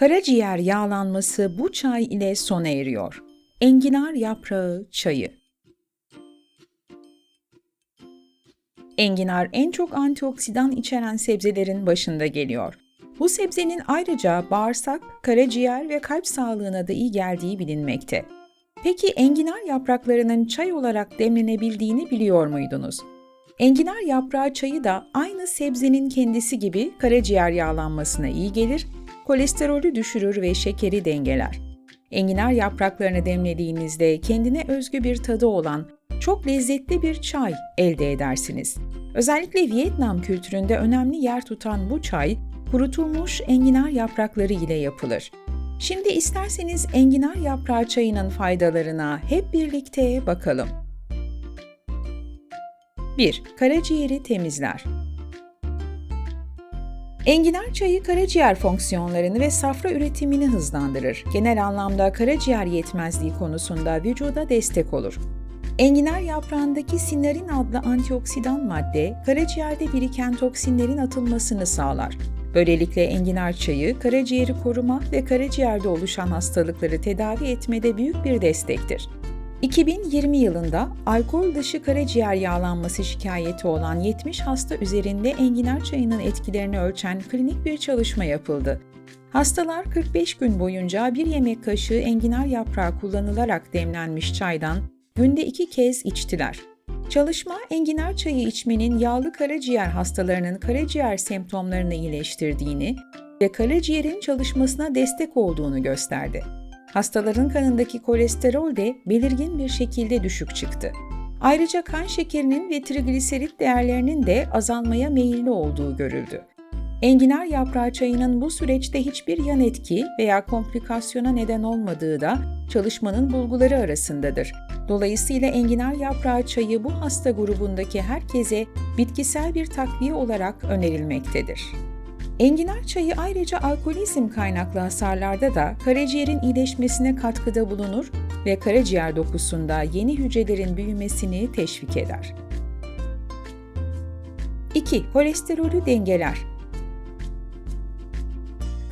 Karaciğer yağlanması bu çay ile sona eriyor. Enginar yaprağı çayı. Enginar en çok antioksidan içeren sebzelerin başında geliyor. Bu sebzenin ayrıca bağırsak, karaciğer ve kalp sağlığına da iyi geldiği bilinmekte. Peki enginar yapraklarının çay olarak demlenebildiğini biliyor muydunuz? Enginar yaprağı çayı da aynı sebzenin kendisi gibi karaciğer yağlanmasına iyi gelir, kolesterolü düşürür ve şekeri dengeler. Enginar yapraklarını demlediğinizde kendine özgü bir tadı olan çok lezzetli bir çay elde edersiniz. Özellikle Vietnam kültüründe önemli yer tutan bu çay, kurutulmuş enginar yaprakları ile yapılır. Şimdi isterseniz enginar yaprağı çayının faydalarına hep birlikte bakalım. 1. Karaciğeri temizler. Enginar çayı karaciğer fonksiyonlarını ve safra üretimini hızlandırır. Genel anlamda karaciğer yetmezliği konusunda vücuda destek olur. Enginar yaprağındaki sinarin adlı antioksidan madde, karaciğerde biriken toksinlerin atılmasını sağlar. Böylelikle enginar çayı, karaciğeri koruma ve karaciğerde oluşan hastalıkları tedavi etmede büyük bir destektir. 2020 yılında alkol dışı karaciğer yağlanması şikayeti olan 70 hasta üzerinde enginar çayının etkilerini ölçen klinik bir çalışma yapıldı. Hastalar 45 gün boyunca bir yemek kaşığı enginar yaprağı kullanılarak demlenmiş çaydan günde iki kez içtiler. Çalışma, enginar çayı içmenin yağlı karaciğer hastalarının karaciğer semptomlarını iyileştirdiğini ve karaciğerin çalışmasına destek olduğunu gösterdi. Hastaların kanındaki kolesterol de belirgin bir şekilde düşük çıktı. Ayrıca kan şekerinin ve trigliserit değerlerinin de azalmaya meyilli olduğu görüldü. Enginar yaprağı çayının bu süreçte hiçbir yan etki veya komplikasyona neden olmadığı da çalışmanın bulguları arasındadır. Dolayısıyla enginar yaprağı çayı bu hasta grubundaki herkese bitkisel bir takviye olarak önerilmektedir. Enginar çayı ayrıca alkolizm kaynaklı hasarlarda da karaciğerin iyileşmesine katkıda bulunur ve karaciğer dokusunda yeni hücrelerin büyümesini teşvik eder. 2. Kolesterolü dengeler.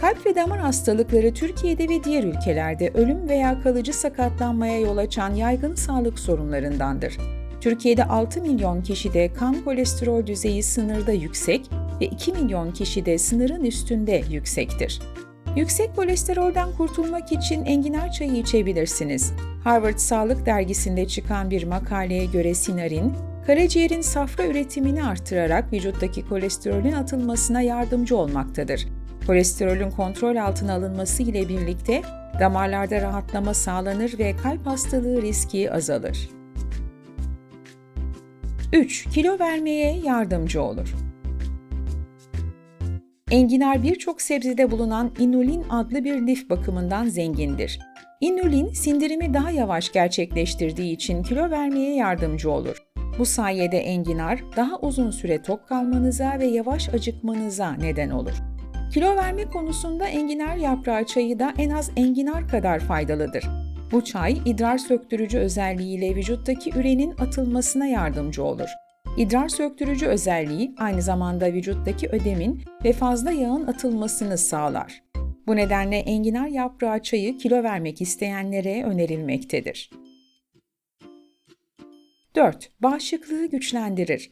Kalp ve damar hastalıkları Türkiye'de ve diğer ülkelerde ölüm veya kalıcı sakatlanmaya yol açan yaygın sağlık sorunlarındandır. Türkiye'de 6 milyon kişide kan kolesterol düzeyi sınırda yüksek ve 2 milyon kişide sınırın üstünde yüksektir. Yüksek kolesterolden kurtulmak için enginar çayı içebilirsiniz. Harvard Sağlık Dergisi'nde çıkan bir makaleye göre sinarin, karaciğerin safra üretimini artırarak vücuttaki kolesterolün atılmasına yardımcı olmaktadır. Kolesterolün kontrol altına alınması ile birlikte damarlarda rahatlama sağlanır ve kalp hastalığı riski azalır. 3. Kilo vermeye yardımcı olur. Enginar birçok sebzede bulunan inulin adlı bir lif bakımından zengindir. İnulin sindirimi daha yavaş gerçekleştirdiği için kilo vermeye yardımcı olur. Bu sayede enginar daha uzun süre tok kalmanıza ve yavaş acıkmanıza neden olur. Kilo verme konusunda enginar yaprağı çayı da en az enginar kadar faydalıdır. Bu çay idrar söktürücü özelliğiyle vücuttaki ürenin atılmasına yardımcı olur. İdrar söktürücü özelliği aynı zamanda vücuttaki ödemin ve fazla yağın atılmasını sağlar. Bu nedenle enginar yaprağı çayı kilo vermek isteyenlere önerilmektedir. 4. Bağışıklığı güçlendirir.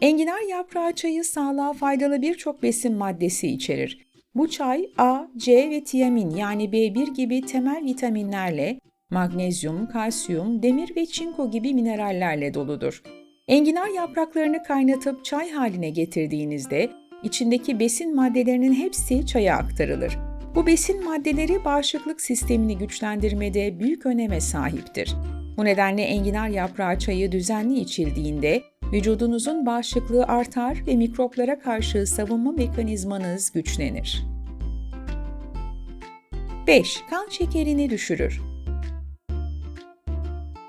Enginar yaprağı çayı sağlığa faydalı birçok besin maddesi içerir. Bu çay A, C ve tiamin yani B1 gibi temel vitaminlerle magnezyum, kalsiyum, demir ve çinko gibi minerallerle doludur. Enginar yapraklarını kaynatıp çay haline getirdiğinizde içindeki besin maddelerinin hepsi çaya aktarılır. Bu besin maddeleri bağışıklık sistemini güçlendirmede büyük öneme sahiptir. Bu nedenle enginar yaprağı çayı düzenli içildiğinde vücudunuzun bağışıklığı artar ve mikroplara karşı savunma mekanizmanız güçlenir. 5. Kan şekerini düşürür.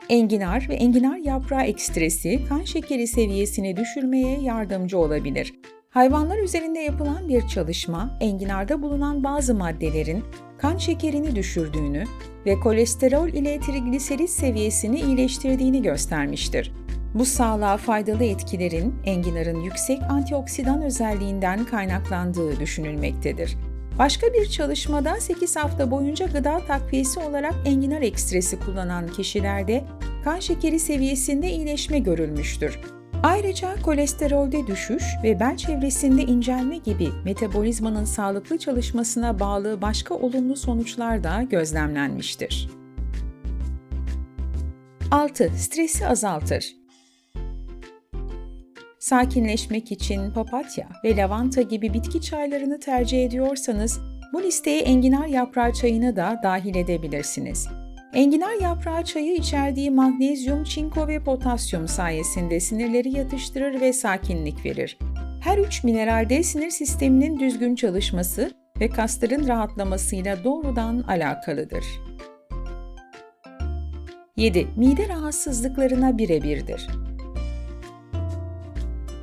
Enginar ve enginar yaprağı ekstresi kan şekeri seviyesini düşürmeye yardımcı olabilir. Hayvanlar üzerinde yapılan bir çalışma, enginarda bulunan bazı maddelerin kan şekerini düşürdüğünü ve kolesterol ile trigliserit seviyesini iyileştirdiğini göstermiştir. Bu sağlığa faydalı etkilerin enginarın yüksek antioksidan özelliğinden kaynaklandığı düşünülmektedir. Başka bir çalışmada 8 hafta boyunca gıda takviyesi olarak enginar ekstresi kullanan kişilerde kan şekeri seviyesinde iyileşme görülmüştür. Ayrıca kolesterolde düşüş ve bel çevresinde incelme gibi metabolizmanın sağlıklı çalışmasına bağlı başka olumlu sonuçlar da gözlemlenmiştir. 6. Stresi azaltır. Sakinleşmek için papatya ve lavanta gibi bitki çaylarını tercih ediyorsanız bu listeye enginar yaprağı çayını da dahil edebilirsiniz. Enginar yaprağı çayı içerdiği magnezyum, çinko ve potasyum sayesinde sinirleri yatıştırır ve sakinlik verir. Her üç mineralde sinir sisteminin düzgün çalışması ve kasların rahatlamasıyla doğrudan alakalıdır. 7. Mide rahatsızlıklarına birebirdir.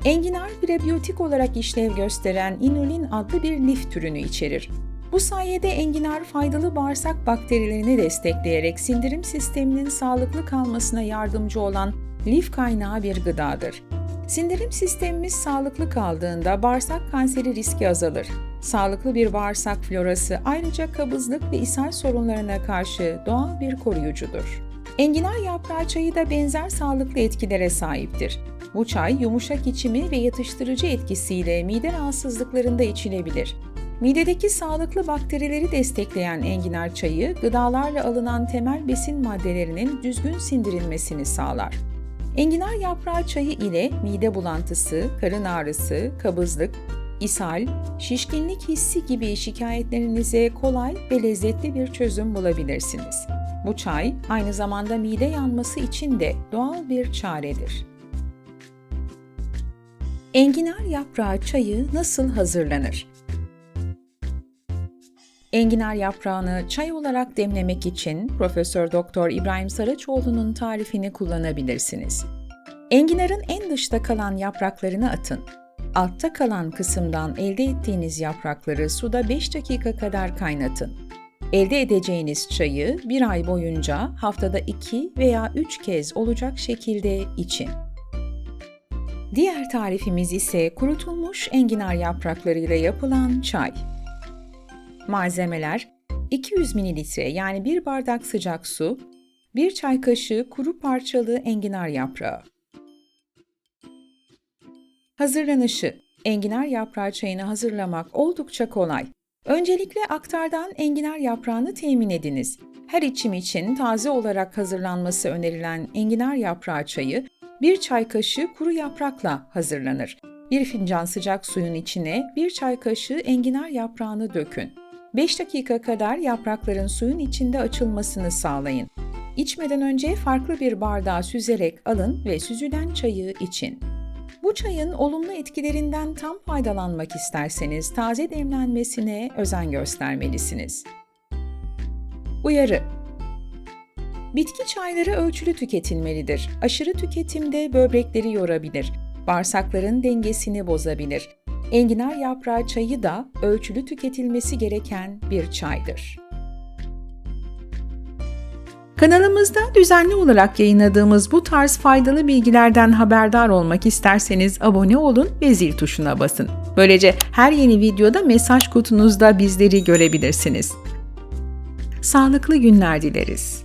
Enginar prebiyotik olarak işlev gösteren inulin adlı bir lif türünü içerir. Bu sayede enginar faydalı bağırsak bakterilerini destekleyerek sindirim sisteminin sağlıklı kalmasına yardımcı olan lif kaynağı bir gıdadır. Sindirim sistemimiz sağlıklı kaldığında bağırsak kanseri riski azalır. Sağlıklı bir bağırsak florası ayrıca kabızlık ve ishal sorunlarına karşı doğal bir koruyucudur. Enginar yaprağı çayı da benzer sağlıklı etkilere sahiptir. Bu çay yumuşak içimi ve yatıştırıcı etkisiyle mide rahatsızlıklarında içilebilir. Midedeki sağlıklı bakterileri destekleyen enginar çayı, gıdalarla alınan temel besin maddelerinin düzgün sindirilmesini sağlar. Enginar yaprağı çayı ile mide bulantısı, karın ağrısı, kabızlık, ishal, şişkinlik hissi gibi şikayetlerinize kolay ve lezzetli bir çözüm bulabilirsiniz. Bu çay aynı zamanda mide yanması için de doğal bir çaredir. Enginar yaprağı çayı nasıl hazırlanır? Enginar yaprağını çay olarak demlemek için Profesör Doktor İbrahim Saraçoğlu'nun tarifini kullanabilirsiniz. Enginarın en dışta kalan yapraklarını atın. Altta kalan kısımdan elde ettiğiniz yaprakları suda 5 dakika kadar kaynatın. Elde edeceğiniz çayı bir ay boyunca haftada 2 veya 3 kez olacak şekilde için. Diğer tarifimiz ise kurutulmuş enginar yapraklarıyla yapılan çay. Malzemeler 200 ml yani 1 bardak sıcak su, 1 çay kaşığı kuru parçalı enginar yaprağı. Hazırlanışı Enginar yaprağı çayını hazırlamak oldukça kolay. Öncelikle aktardan enginar yaprağını temin ediniz. Her içim için taze olarak hazırlanması önerilen enginar yaprağı çayı bir çay kaşığı kuru yaprakla hazırlanır. Bir fincan sıcak suyun içine bir çay kaşığı enginar yaprağını dökün. 5 dakika kadar yaprakların suyun içinde açılmasını sağlayın. İçmeden önce farklı bir bardağa süzerek alın ve süzülen çayı için. Bu çayın olumlu etkilerinden tam faydalanmak isterseniz taze demlenmesine özen göstermelisiniz. Uyarı Bitki çayları ölçülü tüketilmelidir. Aşırı tüketimde böbrekleri yorabilir, bağırsakların dengesini bozabilir. Enginar yaprağı çayı da ölçülü tüketilmesi gereken bir çaydır. Kanalımızda düzenli olarak yayınladığımız bu tarz faydalı bilgilerden haberdar olmak isterseniz abone olun ve zil tuşuna basın. Böylece her yeni videoda mesaj kutunuzda bizleri görebilirsiniz. Sağlıklı günler dileriz.